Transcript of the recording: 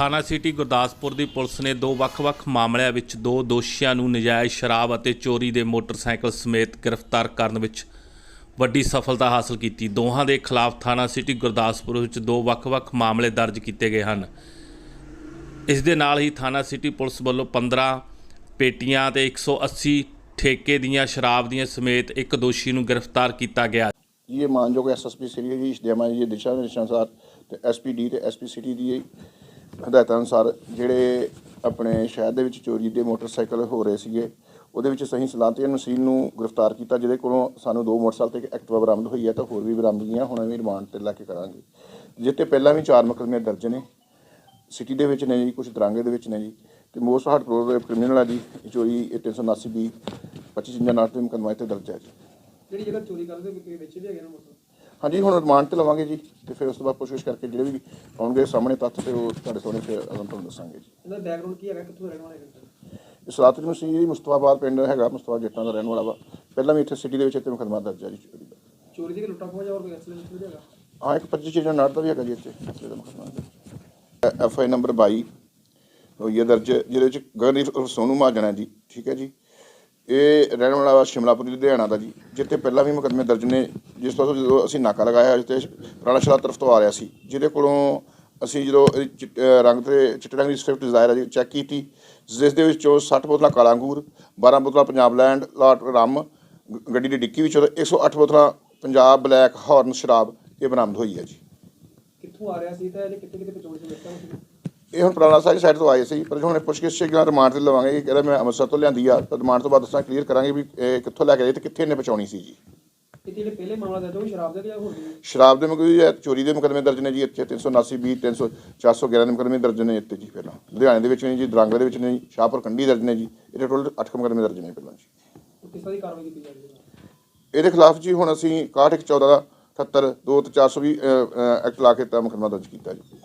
ਥਾਣਾ ਸਿਟੀ ਗੁਰਦਾਸਪੁਰ ਦੀ ਪੁਲਿਸ ਨੇ ਦੋ ਵੱਖ-ਵੱਖ ਮਾਮਲਿਆਂ ਵਿੱਚ ਦੋ ਦੋਸ਼ੀਆਂ ਨੂੰ ਨਜਾਇਜ਼ ਸ਼ਰਾਬ ਅਤੇ ਚੋਰੀ ਦੇ ਮੋਟਰਸਾਈਕਲ ਸਮੇਤ ਗ੍ਰਿਫਤਾਰ ਕਰਨ ਵਿੱਚ ਵੱਡੀ ਸਫਲਤਾ ਹਾਸਲ ਕੀਤੀ। ਦੋਹਾਂ ਦੇ ਖਿਲਾਫ ਥਾਣਾ ਸਿਟੀ ਗੁਰਦਾਸਪੁਰ ਵਿੱਚ ਦੋ ਵੱਖ-ਵੱਖ ਮਾਮਲੇ ਦਰਜ ਕੀਤੇ ਗਏ ਹਨ। ਇਸ ਦੇ ਨਾਲ ਹੀ ਥਾਣਾ ਸਿਟੀ ਪੁਲਿਸ ਵੱਲੋਂ 15 ਪੇਟੀਆਂ ਤੇ 180 ਠੇਕੇ ਦੀਆਂ ਸ਼ਰਾਬ ਦੀਆਂ ਸਮੇਤ ਇੱਕ ਦੋਸ਼ੀ ਨੂੰ ਗ੍ਰਿਫਤਾਰ ਕੀਤਾ ਗਿਆ। ਇਹ ਮਾਨਯੋਗ ਐਸਐਸਪੀ ਸ੍ਰੀ ਜੀ ਇਸ਼ਦਿਆਮਾ ਜੀ, ਦਿਸ਼ਾ ਨਿਰਦੇਸ਼ਾਂ ਅਨੁਸਾਰ ਤੇ ਐਸਪੀਡੀ ਤੇ ਐਸਪੀ ਸਿਟੀ ਦੀ ਹਦਾਇਤਾਂ ਅਨੁਸਾਰ ਜਿਹੜੇ ਆਪਣੇ ਸ਼ਹਿਰ ਦੇ ਵਿੱਚ ਚੋਰੀ ਦੇ ਮੋਟਰਸਾਈਕਲ ਹੋ ਰਹੇ ਸੀਗੇ, ਉਹਦੇ ਵਿੱਚ ਸਹੀ ਸਲਾਮਤੀ ਨਸ਼ੀਲ ਨੂੰ ਗ੍ਰਿਫਤਾਰ ਕੀਤਾ, ਜਿਹਦੇ ਕੋਲੋਂ ਸਾਨੂੰ ਦੋ ਮੋਟਰਸਾਈਕਲ ਤੇ ਇੱਕ ਐਕਟਿਵਾ ਬਰਾਮਦ ਹੋਈ ਹੈ, ਤਾਂ ਹੋਰ ਵੀ ਬਰਾਮਦਗੀਆਂ ਹੁਣ ਵੀ ਰਿਮਾਂਡ ਤੇ ਲੈ ਕੇ ਕਰਾਂਗੇ। ਜਿੱਤੇ ਪਹਿਲਾਂ ਵੀ ਚਾਰ ਮੁਕੱਦਮੇ ਦਰਜ ਨੇ, ਸਿਟੀ ਦੇ ਵਿੱਚ ਨੇ ਜੀ ਕੁਝ ਦਰਾਂਗੇ ਦੇ ਵਿੱਚ ਨੇ ਜੀ, ਤੇ ਮੋਸਟ ਹਾਰਟ ਪ੍ਰੋ ਕ੍ਰਿਮੀਨਲ ਆ ਜੀ ਚੋਰੀ ਇਹ 379 ਬੀ 25 ਚਿੰਜਾ ਨਾਟ ਤੇ ਮੁਕੱਦਮਾ ਇੱਥੇ ਦਰਜ ਹੈ ਜੀ। ਜਿਹੜੀ ਜਗ੍ਹਾ ਚੋਰੀ ਕਰਦੇ ਵਿੱਚ ਵੀ ਹੈਗੇ ਨਾ ਮੋਟਰ ਹਾਂਜੀ ਹੁਣ ਰਿਮਾਂਡ ਤੇ ਲਵਾਂਗੇ ਜੀ ਤੇ ਫਿਰ ਉਸ ਤੋਂ ਬਾਅਦ ਪੁੱਛਗਿੱਛ ਕਰਕੇ ਜਿਹੜੇ ਵੀ ਆਉਣਗੇ ਸਾਹਮਣੇ ਤੱਥ ਤੇ ਉਹ ਤੁਹਾਡੇ ਸਾਹਮਣੇ ਫਿਰ ਅਗਮ ਤੁਹਾਨੂੰ ਦੱਸਾਂਗੇ ਜੀ। ਇਹਦਾ ਬੈਕਗ੍ਰਾਉਂਡ ਕੀ ਹੈਗਾ? ਕਿੱਥੋਂ ਰਹਿਣ ਵਾਲੇ ਇਸ ਰਾਤ ਨੂੰ ਸੀ ਜੀ ਮੁਸਤਫਾਬਾਦ ਪਿੰਡ ਹੈਗਾ ਮੁਸਤਫਾ ਜੱਟਾਂ ਦਾ ਰਹਿਣ ਵਾਲਾ ਵਾ। ਪਹਿਲਾਂ ਵੀ ਇੱਥੇ ਸਿਟੀ ਦੇ ਵਿੱਚ ਇੱਥੇ ਮੁਕੱਦਮਾ ਦਰਜ ਹੈ ਜੀ ਚੋਰੀ ਦਾ। ਚੋਰੀ ਦੀ ਕਿ ਲੁੱਟਾਂ ਖੋਹ ਜਾਂ ਹੋਰ ਕੋਈ ਐਕਸੀਡੈਂਟ ਵੀ ਹੈਗਾ? ਹਾਂ ਇੱਕ 25 ਚੀਜ਼ਾਂ ਨਾਟ ਦਾ ਵੀ ਹੈਗਾ ਜੀ ਇੱਥੇ ਅਸਲੇ ਦਾ ਮੁਕੱਦਮਾ ਐਫ ਆਈ ਨੰਬਰ 22 ਹੋਈ ਹੈ ਦਰਜ ਜਿਹਦੇ ਵਿੱਚ ਉਰਫ ਸੋਨੂ ਹੈ ਜੀ ਠੀਕ ਹੈ ਜੀ? ਇਹ ਰਹਿਣ ਵਾਲਾ ਵਾ ਸ਼ਿਮਲਾਪੁਰੀ, ਲੁਧਿਆਣਾ ਦਾ ਜੀ, ਜਿੱਥੇ ਪਹਿਲਾਂ ਵੀ ਮੁਕੱਦਮੇ ਦਰਜ ਨੇ, ਜਿਸ ਤੋਂ ਜਦੋਂ ਅਸੀਂ ਨਾਕਾ ਲਗਾਇਆ, ਜਿੱਥੇ ਰਾਣਾਸ਼ਾਲਾ ਤਰਫ ਤੋਂ ਆ ਰਿਹਾ ਸੀ, ਜਿਹਦੇ ਕੋਲੋਂ ਅਸੀਂ ਜਦੋਂ ਇਹਦੀ ਚਿੱਟ- ਰੰਗ ਤੇ ਚਿੱਟੇ ਰੰਗ ਦੀ ਸਵਿਫਟ ਡਿਜ਼ਾਇਰ ਹੈ ਜੀ, ਚੈੱਕ ਕੀਤੀ, ਜਿਸ ਦੇ ਵਿੱਚੋਂ 60 ਬੋਤਲਾਂ ਕਾਲਾ ਅੰਗੂਰ 12 ਬੋਤਲਾਂ ਪੰਜਾਬ ਲੈਂਡ, ਲਾਟ ਰਮ ਗੱਡੀ ਦੀ ਡਿੱਕੀ ਵਿੱਚੋਂ 108 ਬੋਤਲਾਂ ਪੰਜਾਬ ਬਲੈਕ ਹਾਰਨ ਸ਼ਰਾਬ ਇਹ ਬਰਾਮਦ ਹੋਈ ਹੈ ਜੀ। ਕਿੱਥੋਂ ਆ ਰਿਹਾ ਸੀ ਤਾਂ ਇਹ ਕਿੱਥੇ ਕਿੱਥੇ ਪਹੁੰਚ ਸੀ? ਇਹ ਹੁਣ ਪੁਰਾਣਾ ਸਾਰੀ ਸਾਈਡ ਤੋਂ ਆਏ ਸੀ ਪਰ ਹੁਣ ਪੁੱਛਗਿੱਛ ਚ ਰਿਮਾਂਡ ਤੇ ਲਵਾਂਗੇ ਇਹ ਕਹਿੰਦਾ ਮੈਂ ਅੰਮ੍ਰਿਤਸਰ ਤੋਂ ਲਿਆਂਦੀ ਆ ਤਾਂ ਰਿਮਾਂਡ ਤੋਂ ਬਾਅਦ ਦੱਸਾਂ ਕਲੀਅਰ ਕਰਾਂਗੇ ਵੀ ਇਹ ਕਿੱਥੋਂ ਲੈ ਕੇ ਆਏ ਤੇ ਕਿੱਥੇ ਇਹਨੇ ਪਹੁੰਚਾਉਣੀ ਸੀ ਜੀ। ਇਹ ਜਿਹੜੇ ਪਹਿਲੇ ਮਾਮਲਾ ਦਰਜ ਉਹ ਵੀ ਸ਼ਰਾਬ ਦੇ ਜਾਂ ਹੋਰ ਵੀ? ਸ਼ਰਾਬ ਦੇ ਮੁਕੱਦਮੇ ਚੋਰੀ ਦੇ ਮੁਕੱਦਮੇ ਦਰਜ ਨੇ ਜੀ ਇੱਥੇ 379 ਬੀ 300 411 ਦੇ ਮੁਕੱਦਮੇ ਦਰਜ ਨੇ ਇੱਥੇ ਜੀ ਪਹਿਲਾਂ। ਲੁਧਿਆਣੇ ਦੇ ਵਿੱਚ ਨੇ ਜੀ ਦਰਾਂਗੇ ਦੇ ਵਿੱਚ ਨੇ ਜੀ ਸ਼ਾਹਪੁਰ ਕੰਡੀ ਦਰਜ ਨੇ ਜੀ ਇਹਦੇ ਟੋਟਲ 8 ਮੁਕੱਦਮੇ ਦਰਜ ਨੇ ਪਹਿਲਾਂ ਜੀ। ਉਹ ਕਿਸ ਤਰ੍ਹਾਂ ਦੀ ਕਾਰਵਾਈ ਕੀਤੀ ਜਾ ਰਹੀ ਹੈ? ਇਹਦੇ ਖਿਲਾਫ ਜੀ ਹੁਣ ਅਸੀਂ 61 14 78 2 ਤੇ 420 ਐਕਟ ਲਾ ਕੇ ਤਾਂ ਮੁਕੱਦਮਾ ਦਰਜ ਕੀਤਾ ਜੀ।